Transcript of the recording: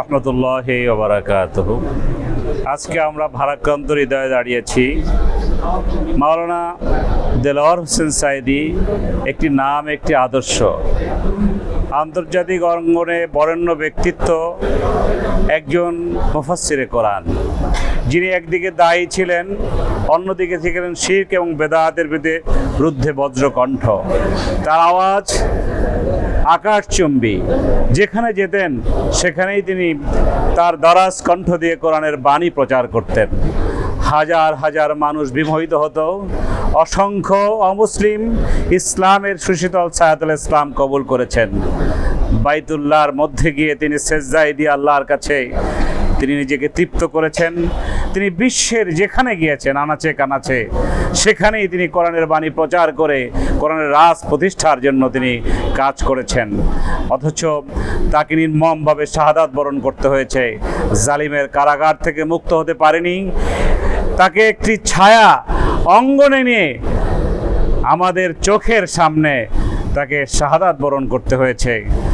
রহমতুল্লাহ ওবরাকাত আজকে আমরা ভারাক্রান্ত হৃদয়ে দাঁড়িয়েছি। মাওলানা দেলোয়ার হোসেন সাইদি একটি নাম, একটি আদর্শ। আন্তর্জাতিক অঙ্গনে বরেণ্য ব্যক্তিত্ব একজন মুফাসসিরে কোরআন। যিনি একদিকে দায়ী ছিলেন, অন্যদিকে ছিলেন শির্ক এবং বেদাহাতের বিরুদ্ধে বিরুদ্ধে বজ্রকণ্ঠ। তার আওয়াজ আকাশচুম্বী। যেখানে যেতেন, সেখানেই তিনি তার দরাজ কণ্ঠ দিয়ে কোরআনের বাণী প্রচার করতেন। হাজার হাজার মানুষ বিমোহিত হতো। অসংখ্য অমুসলিম ইসলামের সুশীতল সায়াতুল ইসলাম কবুল করেছেন। বাইতুল্লাহর মধ্যে গিয়ে তিনি সেজদাই দিয়ে আল্লাহর কাছে তিনি নিজেকে তৃপ্ত করেছেন। তিনি বিশ্বের যেখানে গিয়েছেন, আনাচে কানাচে, সেখানেই তিনি কোরআনের বাণী প্রচার করে কোরআনের রাজ প্রতিষ্ঠার জন্য তিনি কাজ করেছেন। অথচ তাকে নির্মমভাবে শাহাদাত বরণ করতে হয়েছে। জালিমের কারাগার থেকে মুক্ত হতে পারেনি। তাকে একটি ছায়া অঙ্গনে নিয়ে আমাদের চোখের সামনে তাকে শাহাদাত বরণ করতে হয়েছে।